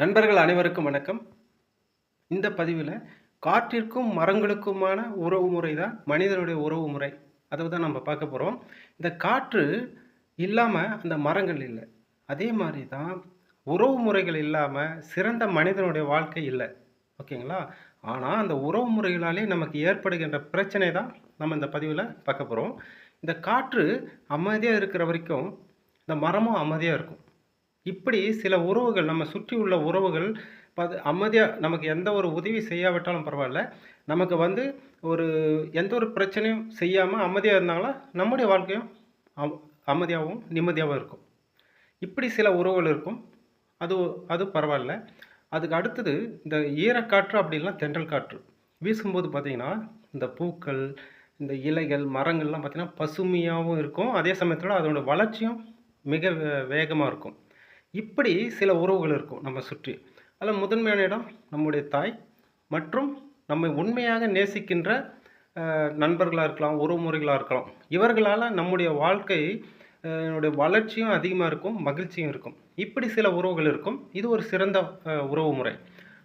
நண்பர்கள் அனைவருக்கும் வணக்கம். இந்த பதிவில் காற்றிற்கும் மரங்களுக்குமான உறவு முறை தான் மனிதனுடைய உறவு முறை. அதை தான் நம்ம பார்க்க போகிறோம் இந்த காற்று இல்லாமல் அந்த மரங்கள் இல்லை. அதே மாதிரி தான் உறவு முறைகள் இல்லாமல் சிறந்த மனிதனுடைய வாழ்க்கை இல்லை. ஓகேங்களா? ஆனால் அந்த உறவு முறைகளாலே நமக்கு ஏற்படுகின்ற பிரச்சனை தான் நம்ம இந்த பதிவில் பார்க்க போகிறோம் இந்த காற்று அமைதியாக இருக்கிற வரைக்கும் இந்த மரமும் அமைதியாக இருக்கும். இப்படி சில உறவுகள் நம்ம சுற்றி உள்ள உறவுகள் அமைதியாக நமக்கு எந்த ஒரு உதவி செய்யாவிட்டாலும் பரவாயில்ல. நமக்கு வந்து ஒரு எந்த ஒரு பிரச்சனையும் செய்யாமல் அமைதியாக இருந்தாங்களா நம்முடைய வாழ்க்கையும் அம்- அமைதியாகவும் நிம்மதியாகவும் இருக்கும். இப்படி சில உறவுகள் இருக்கும். அது அது பரவாயில்ல. அதுக்கு அடுத்தது இந்த ஈரக்காற்று அப்படின்லாம் தென்றல் காற்று. வீசும்போது பார்த்தீங்கன்னா இந்த பூக்கள் இந்த இலைகள் மரங்கள்லாம் பார்த்தீங்கன்னா பசுமையாகவும் இருக்கும். அதே சமயத்தில் அதோட வளர்ச்சியும் மிக வேகமாக இருக்கும். இப்படி சில உறவுகள் இருக்கும் நம்ம சுற்றி. அதில் முதன்மையான இடம் நம்முடைய தாய் மற்றும் நம்மை உண்மையாக நேசிக்கின்ற நண்பர்களாக இருக்கலாம் உறவுமுறைகளாக இருக்கலாம். இவர்களால் நம்முடைய வாழ்க்கை என்னுடைய வளர்ச்சியும் அதிகமாக இருக்கும் மகிழ்ச்சியும் இருக்கும். இப்படி சில உறவுகள் இருக்கும். இது ஒரு சிறந்த உறவு முறை.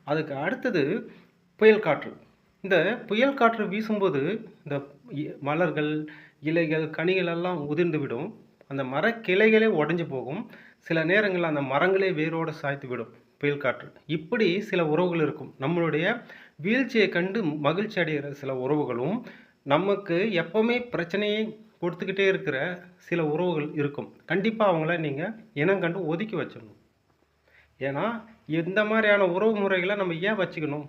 அதுக்கு அடுத்தது புயல் காற்று. இந்த புயல் காற்று வீசும்போது இந்த இ- மலர்கள் இலைகள் கனிகள் எல்லாம் உதிர்ந்து விடும். அந்த மரக்கிளைகளே உடஞ்சி போகும். சில நேரங்களில் அந்த மரங்களே வேரோடு சாய்த்து விடும் புயல் காற்று. இப்படி சில உறவுகள் இருக்கும். நம்மளுடைய வீழ்ச்சியை கண்டு மகிழ்ச்சி அடைகிற சில உறவுகளும் நமக்கு எப்பவுமே பிரச்சனையை கொடுத்துக்கிட்டே இருக்கிற சில உறவுகள் இருக்கும். கண்டிப்பாக அவங்கள நீங்கள் இனம் கண்டு ஒதுக்கி வச்சிடணும். ஏன்னா இந்த மாதிரியான உறவு முறைகளை நம்ம ஏன் வச்சுக்கணும்?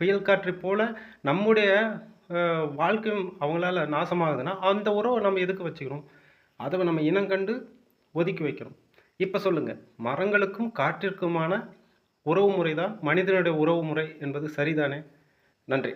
புயல் காற்று போல் நம்முடைய வாழ்க்கையும் அவங்களால நாசமாகுதுன்னா அந்த உறவை நம்ம எதுக்கு வச்சுக்கணும்? அதை நம்ம இனங்கண்டு ஒதுக்கி வைக்கிறோம். இப்போ சொல்லுங்க மரங்களுக்கும் காற்றிற்குமான உறவு முறை தான் மனிதனுடைய உறவு முறை என்பது சரிதானே? நன்றி.